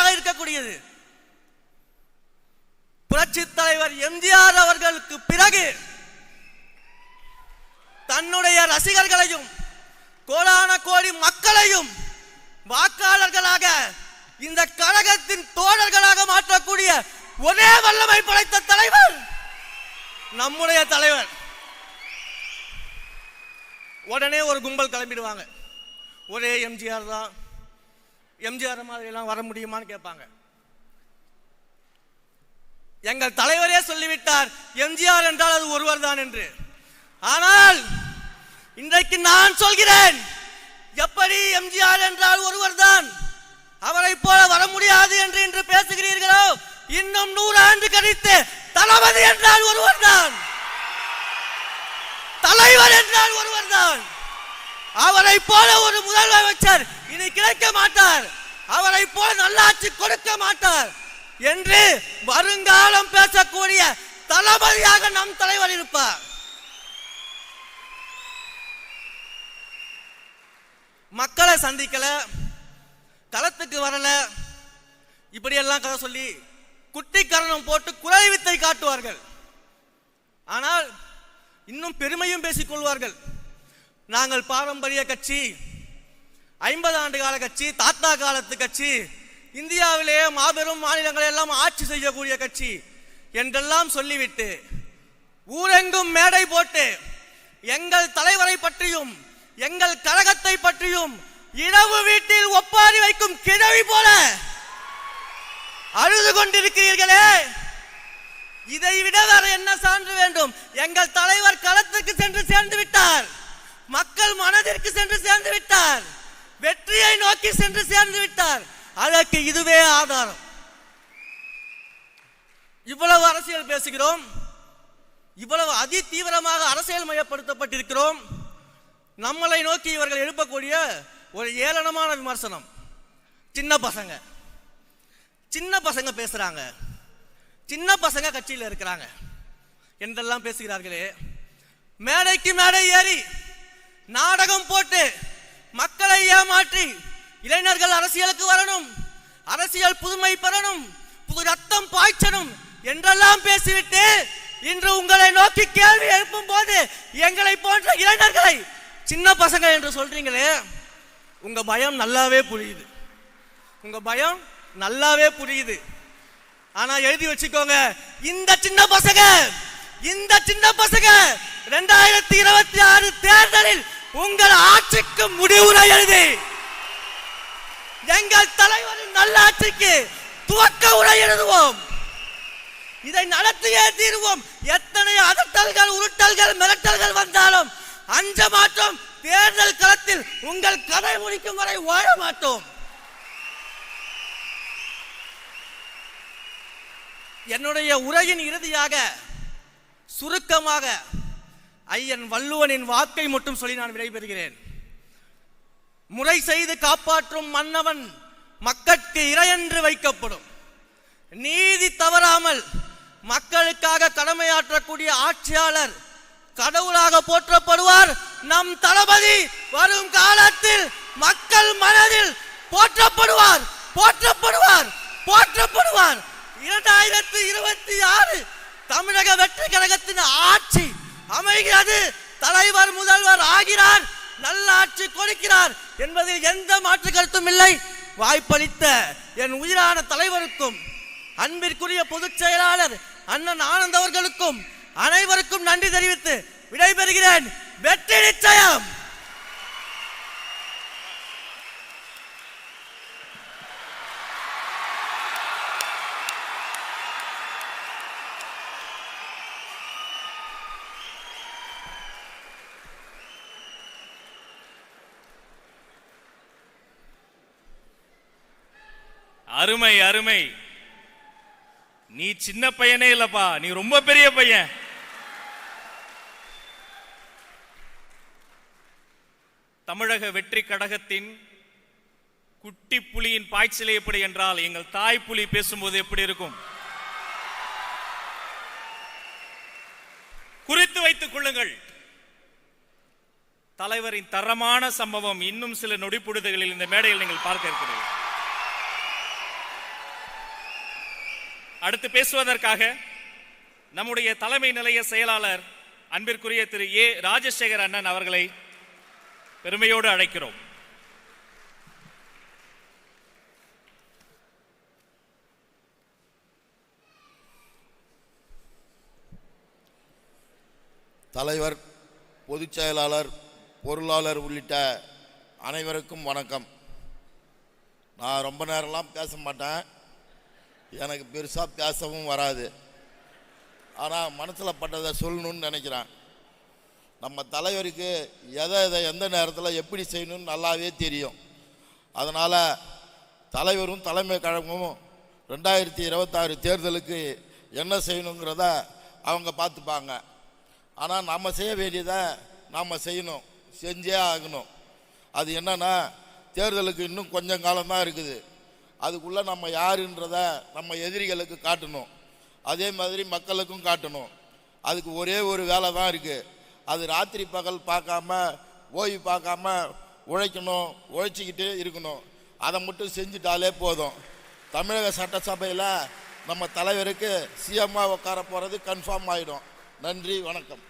தலைவலியாக இருக்கக்கூடியது. புரட்சி தலைவர் எம்ஜிஆர் அவர்களுக்கு பிறகு தன்னுடைய ரசிகர்களையும் கோடான கோடி மக்களையும் வாக்காளர்களாக இந்த கழகத்தின் தோழர்களாக மாற்றக்கூடிய ஒரே வல்லமை படைத்த தலைவர் நம்முடைய தலைவர். உடனே ஒரு கும்பல் கிளம்பிடுவாங்க. ஒரே எம்ஜிஆர் தான். எம்ஜிஆர் மாதிரிலாம் வர முடியுமான்னு கேட்பாங்க. எங்கள் தலைவரே சொல்லிவிட்டார் எம்ஜிஆர் என்றால் அது ஒருவர் தான் என்று. ஆனால் இன்றைக்கு நான் சொல்கிறேன் எப்படி எம்ஜிஆர் என்றால் ஒருவர் தான்? அவரை போல வர முடியாது என்று இன்று பேசுகிறீர்களோ? இன்னும் நூறு ஆண்டு கழித்து தளபதி என்றால் ஒருவர் தான். தலைவர் என்றால் ஒருவர் தான். அவரை போல ஒரு முதலமைச்சர் இனி கிடைக்க மாட்டார். அவரை போல நல்லாட்சி கொடுக்க மாட்டார். என்று வருங்காலம் பேசக்கூடிய தளபதியாக நம் தலைவர் இருப்பார். மக்களை சந்திக்கல களத்துக்கு வரல. இப்படியெல்லாம் கதை சொல்லி குட்டி கரணம் போட்டு குறை வித்தை காட்டுவார்கள். ஆனால் இன்னும் பெருமையும் பேசிக் கொள்வார்கள். நாங்கள் பாரம்பரிய கட்சி ஐம்பது ஆண்டு கால கட்சி தாத்தா காலத்து கட்சி இந்தியாவிலேயே மாபெரும் மாநிலங்களை எல்லாம் ஆட்சி செய்யக்கூடிய கட்சி என்றெல்லாம் சொல்லிவிட்டு ஊரெங்கும் மேடை போட்டு எங்கள் தலைவரை பற்றியும் எங்கள் கழகத்தை பற்றியும் இரவு வீட்டில் ஒப்பாரி வைக்கும் கிழவி போல அழுது கொண்டிருக்கிறீர்களே. இதை விட வேற என்ன சான்று வேண்டும்? எங்கள் தலைவர் களத்துக்கு சென்று சேர்ந்து விட்டார். மக்கள் மனதிற்கு சென்று சேர்ந்து விட்டார். வெற்றியை நோக்கி சென்று சேர்ந்து விட்டார். அதற்கு இதுவே ஆதாரம். இவ்வளவு அரசியல் பேசுகிறோம். இவ்வளவு அதி தீவிரமாக அரசியல் மயப்படுத்தப்பட்டிருக்கிறோம். நம்மளை நோக்கி இவர்கள் எழுப்பக்கூடிய ஒரு ஏளனமான விமர்சனம். சின்ன பசங்க. சின்ன பசங்க பேசுறாங்க. சின்ன பசங்க கட்சியில் இருக்கிறாங்க. என்றெல்லாம் பேசுகிறார்களே. மேடைக்கு மேடை ஏறி நாடகம் போட்டு மக்களை ஏமாற்றி இளைஞர்கள் அரசியலுக்கு வரணும். அரசியல் புதுமை பெறணும். புது ரத்தம் பாய்ச்சணும் என்றெல்லாம் பேசிவிட்டு இன்று உங்களை நோக்கி கேள்வி எழுப்பும் போது எங்களை போன்ற இளைஞர்களை சின்ன பசங்க என்று சொல்றீங்களே உங்க பயம் நல்லாவே புரியுது. உங்க பயம் நல்லாவே புரியுது. ஆனா எழுதி வச்சுக்கோங்க இந்த சின்ன பசங்க இந்த சின்ன பசங்க ரெண்டாயிரத்தி இருபத்தி ஆறு தேர்தலில் உங்கள் ஆட்சிக்கு முடிவுரை எழுதி. எங்கள் தலைவரின் நல்லாட்சிக்கு துவக்க உரை எழுதுவோம். இதை நடத்தியே தீர்வோம். எத்தனை அதட்டல்கள் உருட்டல்கள் மிரட்டல்கள் வந்தாலும் அஞ்ச மாட்டோம். தேர்தல் களத்தில் உங்கள் கதை முடிக்கும் வரை வாழ மாட்டோம். என்னுடைய உரையின் இறுதியாக சுருக்கமாக ஐயன் வள்ளுவனின் வாக்கை மட்டும் சொல்லி நான் விடைபெறுகிறேன். முறை செய்து காப்பாற்றும் மன்னவன் மக்களுக்கு இறையென்று வைக்கப்படும். நீதி தவறாமல் மக்களுக்காக கடமையாற்றக்கூடிய ஆட்சியாளர் கடவுளாக போற்றப்படுவார். நம் தளபதி வரும் காலத்தில் மக்கள் மனதில் போற்றப்படுவார். போற்றப்படுவார். போற்றப்படுவார். இரண்டாயிரத்தி இருபத்தி ஆறு தமிழக வெற்றி கழகத்தின் ஆட்சி அமைகிறது. தலைவர் முதல்வர் ஆகிறார். நல்ல ஆட்சி கொடுக்கிறார் என்பதில் எந்த மாற்று கருத்தும் இல்லை. வாய்ப்பளித்த என் உயிரான தலைவருக்கும் அன்பிற்குரிய பொதுச் செயலாளர் அண்ணன் ஆனந்த் அவர்களுக்கும் அனைவருக்கும் நன்றி தெரிவித்து விடைபெறுகிறேன். வெற்றி நிச்சயம்! அருமை அருமை. நீ சின்ன பையனே இல்லப்பா. நீ ரொம்ப பெரிய பையன். தமிழக வெற்றி கடகத்தின் குட்டி புலியின் பாய்ச்சலை எப்படி என்றால் எங்கள் தாய் புலி பேசும்போது எப்படி இருக்கும்? குறித்து வைத்துக் கொள்ளுங்கள். தலைவரின் தரமான சம்பவம் இன்னும் சில நொடிப்புடுதுகளில் இந்த மேடையில் நீங்கள் பார்க்க இருக்கிறீர்கள். அடுத்து பேசுவதற்காக நம்முடைய தலைமை நிலைய செயலாளர் அன்பிற்குரிய திரு ஏ ராஜசேகர் அண்ணன் அவர்களை பெருமையோடு அழைக்கிறோம். தலைவர் பொதுச் செயலாளர் பொருளாளர் உள்ளிட்ட அனைவருக்கும் வணக்கம். நான் ரொம்ப நேரம்லாம் பேச மாட்டேன். எனக்கு பெருசாக பேசவும் வராது. ஆனால் மனசில் பட்டதை சொல்லணும்னு நினைக்கிறேன். நம்ம தலைவருக்கு எதை எதை எந்த நேரத்தில் எப்படி செய்யணும்னு நல்லாவே தெரியும். அதனால் தலைவரும் தலைமை கழகமும் ரெண்டாயிரத்தி இருபத்தாறு தேர்தலுக்கு என்ன செய்யணுங்கிறத அவங்க பார்த்துப்பாங்க. ஆனால் நம்ம செய்ய வேண்டியதை நாம் செய்யணும். செஞ்சே ஆகணும். அது என்னென்னா தேர்தலுக்கு இன்னும் கொஞ்சம் காலம்தான் இருக்குது. அதுக்குள்ளே நம்ம யாருன்றத நம்ம எதிரிகளுக்கு காட்டணும். அதே மாதிரி மக்களுக்கும் காட்டணும். அதுக்கு ஒரே ஒரு வேலை தான் இருக்குது அது ராத்திரி பகல் பார்க்காம ஓய்வு பார்க்காம உழைக்கணும் உழைச்சிக்கிட்டு இருக்கணும். அதை மட்டும் செஞ்சுட்டாலே போதும். தமிழக சட்டசபையில் நம்ம தலைவருக்கு சிஎம்மாக உட்கார போகிறது கன்ஃபார்ம் ஆகிடும் நன்றி வணக்கம்.